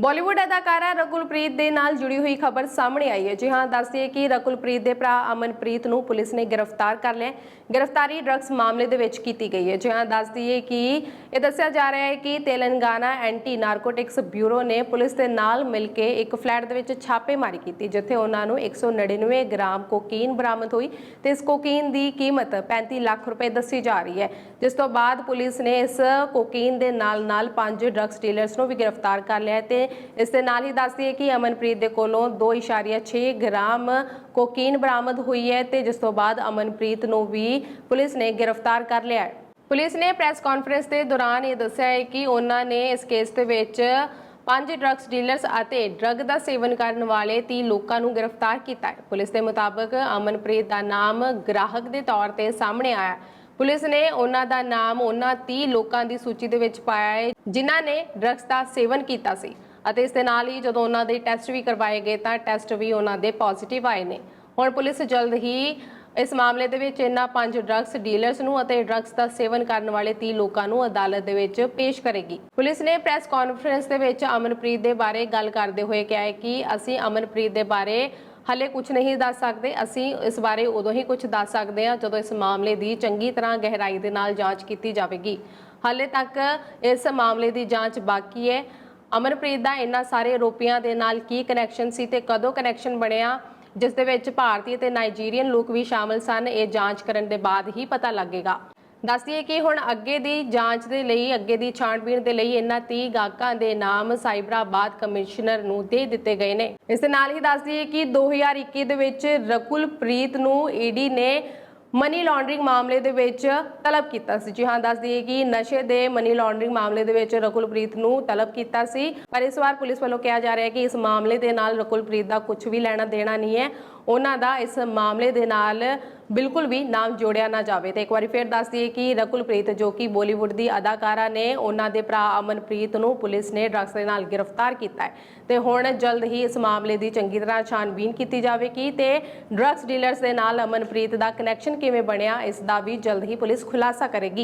ਬਾਲੀਵੁੱਡ ਅਦਾਕਾਰਾ ਰਕੁਲਪ੍ਰੀਤ ਦੇ ਨਾਲ ਜੁੜੀ ਹੋਈ ਖਬਰ ਸਾਹਮਣੇ ਆਈ ਹੈ। ਜੀ ਹਾਂ ਦੱਸਦੀਏ ਕਿ ਰਕੁਲਪ੍ਰੀਤ ਦੇ ਭਰਾ ਅਮਨਪ੍ਰੀਤ ਨੂੰ ਪੁਲਿਸ ਨੇ ਗ੍ਰਿਫਤਾਰ ਕਰ ਲਿਆ ਗ੍ਰਿਫਤਾਰੀ ਡਰੱਗਸ ਮਾਮਲੇ ਦੇ ਵਿੱਚ ਕੀਤੀ ਗਈ ਹੈ। ਜੀ ਹਾਂ ਦੱਸਦੀਏ ਕਿ ਇਹ ਦੱਸਿਆ ਜਾ ਰਿਹਾ ਹੈ ਕਿ ਤੇਲੰਗਾਨਾ ਐਂਟੀ ਨਾਰਕੋਟਿਕਸ ਬਿਊਰੋ ਨੇ ਪੁਲਿਸ ਦੇ ਨਾਲ ਮਿਲ ਕੇ ਇੱਕ ਫਲੈਟ ਦੇ ਵਿੱਚ ਛਾਪੇਮਾਰੀ ਕੀਤੀ, ਜਿੱਥੇ ਉਹਨਾਂ ਨੂੰ 199 ਗ੍ਰਾਮ ਕੋਕੀਨ ਬਰਾਮਦ ਹੋਈ ਤੇ ਇਸ ਕੋਕੀਨ ਦੀ ਕੀਮਤ 35 ਲੱਖ ਰੁਪਏ ਦੱਸੀ ਜਾ ਰਹੀ ਹੈ। ਜਿਸ ਤੋਂ ਬਾਅਦ ਪੁਲਿਸ ਨੇ ਇਸ ਕੋਕੀਨ ਦੇ ਨਾਲ-ਨਾਲ ਪੰਜ ਡਰੱਗਸ ਡੀਲਰਸ ਨੂੰ ਵੀ ਗ੍ਰਿਫਤਾਰ ਕਰ ਲਿਆ ਹੈ ਤੇ ਇਸ ਦੇ ਨਾਲ ਹੀ ਦੱਸਦੀ ਹੈ ਕਿ ਅਮਨਪ੍ਰੀਤ ਦੇ ਕੋਲੋਂ 2.6 ਗ੍ਰਾਮ ਕੋਕੀਨ ਬਰਾਮਦ ਹੋਈ ਹੈ ਤੇ ਜਿਸ ਤੋਂ ਬਾਅਦ ਅਮਨਪ੍ਰੀਤ ਨੂੰ ਵੀ ਪੁਲਿਸ ਨੇ ਗ੍ਰਿਫਤਾਰ ਕਰ ਲਿਆ ਹੈ। ਪੁਲਿਸ ਨੇ ਪ੍ਰੈਸ ਕਾਨਫਰੰਸ ਦੇ ਦੌਰਾਨ ਇਹ ਦੱਸਿਆ ਹੈ ਕਿ ਉਹਨਾਂ ਨੇ ਇਸ ਕੇਸ ਦੇ ਵਿੱਚ ਪੰਜ ਡਰੱਗਸ ਡੀਲਰਸ ਅਤੇ ਡਰੱਗ ਦਾ ਸੇਵਨ ਕਰਨ ਵਾਲੇ 30 ਲੋਕਾਂ ਨੂੰ ਗ੍ਰਿਫਤਾਰ ਕੀਤਾ ਹੈ। ਪੁਲਿਸ ਦੇ ਮੁਤਾਬਕ ਅਮਨਪ੍ਰੀਤ ਦਾ ਨਾਮ ਗ੍ਰਾਹਕ ਦੇ ਤੌਰ ਤੇ ਸਾਹਮਣੇ ਆਇਆ ਪੁਲਿਸ ਨੇ ਉਹਨਾਂ ਦਾ ਨਾਮ ਉਹਨਾਂ 30 ਲੋਕਾਂ ਦੀ ਸੂਚੀ ਦੇ ਵਿੱਚ ਪਾਇਆ ਹੈ, ਜਿਨ੍ਹਾਂ ਨੇ ਡਰੱਗਸ ਦਾ ਸੇਵਨ ਕੀਤਾ ਸੀ। ਅਤੇ ਇਸ ਦੇ ਨਾਲ ਹੀ ਜਦੋਂ ਉਹਨਾਂ ਦੇ ਟੈਸਟ ਵੀ ਕਰਵਾਏ ਗਏ ਤਾਂ ਟੈਸਟ ਵੀ ਉਹਨਾਂ ਦੇ ਪੋਜ਼ਿਟਿਵ ਆਏ ਨੇ। ਹੁਣ ਪੁਲਿਸ ਜਲਦ ਹੀ ਇਸ ਮਾਮਲੇ ਦੇ ਵਿੱਚ ਇਹਨਾਂ ਪੰਜ ਡਰੱਗਸ ਡੀਲਰਸ ਨੂੰ ਅਤੇ ਡਰੱਗਸ ਦਾ ਸੇਵਨ ਕਰਨ ਵਾਲੇ 30 ਲੋਕਾਂ ਨੂੰ ਅਦਾਲਤ ਦੇ ਵਿੱਚ ਪੇਸ਼ ਕਰੇਗੀ। ਪੁਲਿਸ ਨੇ ਪ੍ਰੈਸ ਕਾਨਫਰੰਸ ਦੇ ਵਿੱਚ ਅਮਨਪ੍ਰੀਤ ਦੇ ਬਾਰੇ ਗੱਲ ਕਰਦੇ ਹੋਏ ਕਿਹਾ ਹੈ ਕਿ ਅਸੀਂ ਅਮਨਪ੍ਰੀਤ ਦੇ ਬਾਰੇ ਹਲੇ ਕੁਝ ਨਹੀਂ ਦੱਸ ਸਕਦੇ। ਅਸੀਂ ਇਸ ਬਾਰੇ ਉਦੋਂ ਹੀ ਕੁਝ ਦੱਸ ਸਕਦੇ ਹਾਂ ਜਦੋਂ ਇਸ ਮਾਮਲੇ ਦੀ ਚੰਗੀ ਤਰ੍ਹਾਂ ਗਹਿਰਾਈ ਦੇ ਨਾਲ ਜਾਂਚ ਕੀਤੀ ਜਾਵੇਗੀ। ਹਲੇ ਤੱਕ ਇਸ ਮਾਮਲੇ ਦੀ ਜਾਂਚ ਬਾਕੀ ਹੈ। ਅਮਰਪ੍ਰੀਤ ਦਾ ਇਹਨਾਂ ਸਾਰੇ ਆਰੋਪੀਆਂ ਦੇ ਨਾਲ ਕੀ ਕਨੈਕਸ਼ਨ ਸੀ ਤੇ ਕਦੋਂ ਕਨੈਕਸ਼ਨ ਬਣਿਆ? ਜਿਸ ਦੇ ਵਿੱਚ ਭਾਰਤੀ ਤੇ ਨਾਈਜੀਰੀਅਨ ਲੋਕ ਵੀ ਸ਼ਾਮਲ ਸਨ, ਇਹ ਜਾਂਚ ਕਰਨ ਦੇ ਬਾਅਦ ਹੀ ਪਤਾ ਲੱਗੇਗਾ। ਦੱਸਦੀਏ ਕਿ ਹੁਣ ਅੱਗੇ ਦੀ ਜਾਂਚ ਦੇ ਲਈ, ਅੱਗੇ ਦੀ ਛਾਣਬੀਣ ਦੇ ਲਈ ਇਹਨਾਂ 30 ਗਾਹਕਾਂ ਦੇ ਨਾਮ ਸਾਈਬਰਾਬਾਦ ਕਮਿਸ਼ਨਰ ਨੂੰ ਦੇ ਦਿੱਤੇ ਗਏ ਨੇ। ਇਸ ਦੇ ਨਾਲ ਹੀ ਦੱਸਦੀਏ ਕਿ 2021 ਦੇ ਵਿੱਚ ਰਕੁਲਪ੍ਰੀਤ ਨੂੰ ਈਡੀ ਨੇ ਮਨੀ ਲਾਂਡਰਿੰਗ ਮਾਮਲੇ ਦੇ ਵਿੱਚ ਤਲਬ ਕੀਤਾ ਸੀ। ਜੀ ਹਾਂ, ਦੱਸ ਦਈਏ ਕਿ ਨਸ਼ੇ ਦੇ ਮਨੀ ਲਾਂਡਰਿੰਗ ਮਾਮਲੇ ਦੇ ਵਿੱਚ ਰਕੁਲਪ੍ਰੀਤ ਨੂੰ ਤਲਬ ਕੀਤਾ ਸੀ। ਪਰ ਇਸ ਵਾਰ ਪੁਲਿਸ ਵੱਲੋਂ ਕਿਹਾ ਜਾ ਰਿਹਾ ਹੈ ਕਿ ਇਸ ਮਾਮਲੇ ਦੇ ਨਾਲ ਰਕੁਲਪ੍ਰੀਤ ਦਾ ਕੁਝ ਵੀ ਲੈਣਾ ਦੇਣਾ ਨਹੀਂ ਹੈ। ਉਹਨਾਂ ਦਾ ਇਸ ਮਾਮਲੇ ਦੇ ਨਾਲ ਬਿਲਕੁਲ ਵੀ ਨਾਮ ਜੋੜਿਆ ਨਾ ਜਾਵੇ। ਤੇ ਇੱਕ ਵਾਰੀ ਫੇਰ ਦੱਸ ਦਈਏ ਕਿ ਰਕੁਲਪ੍ਰੀਤ ਜੋ ਕਿ ਬਾਲੀਵੁੱਡ ਦੀ ਅਦਾਕਾਰਾ ਨੇ, ਉਹਨਾਂ ਦੇ ਭਰਾ ਅਮਨਪ੍ਰੀਤ ਨੂੰ ਪੁਲਿਸ ਨੇ ਡਰੱਗਸ ਦੇ ਨਾਲ ਗ੍ਰਿਫਤਾਰ ਕੀਤਾ ਹੈ। ਤੇ ਹੁਣ ਜਲਦ ਹੀ ਇਸ ਮਾਮਲੇ ਦੀ ਚੰਗੀ ਤਰ੍ਹਾਂ ਛਾਨਬੀਨ ਕੀਤੀ ਜਾਵੇਗੀ ਤੇ ਡਰੱਗਸ ਡੀਲਰਸ ਦੇ ਨਾਲ ਅਮਨਪ੍ਰੀਤ ਦਾ ਕਨੈਕਸ਼ਨ ਕਿਵੇਂ ਬਣਿਆ, ਇਸ ਦਾ ਵੀ ਜਲਦ ਹੀ ਪੁਲਿਸ ਖੁਲਾਸਾ ਕਰੇਗੀ।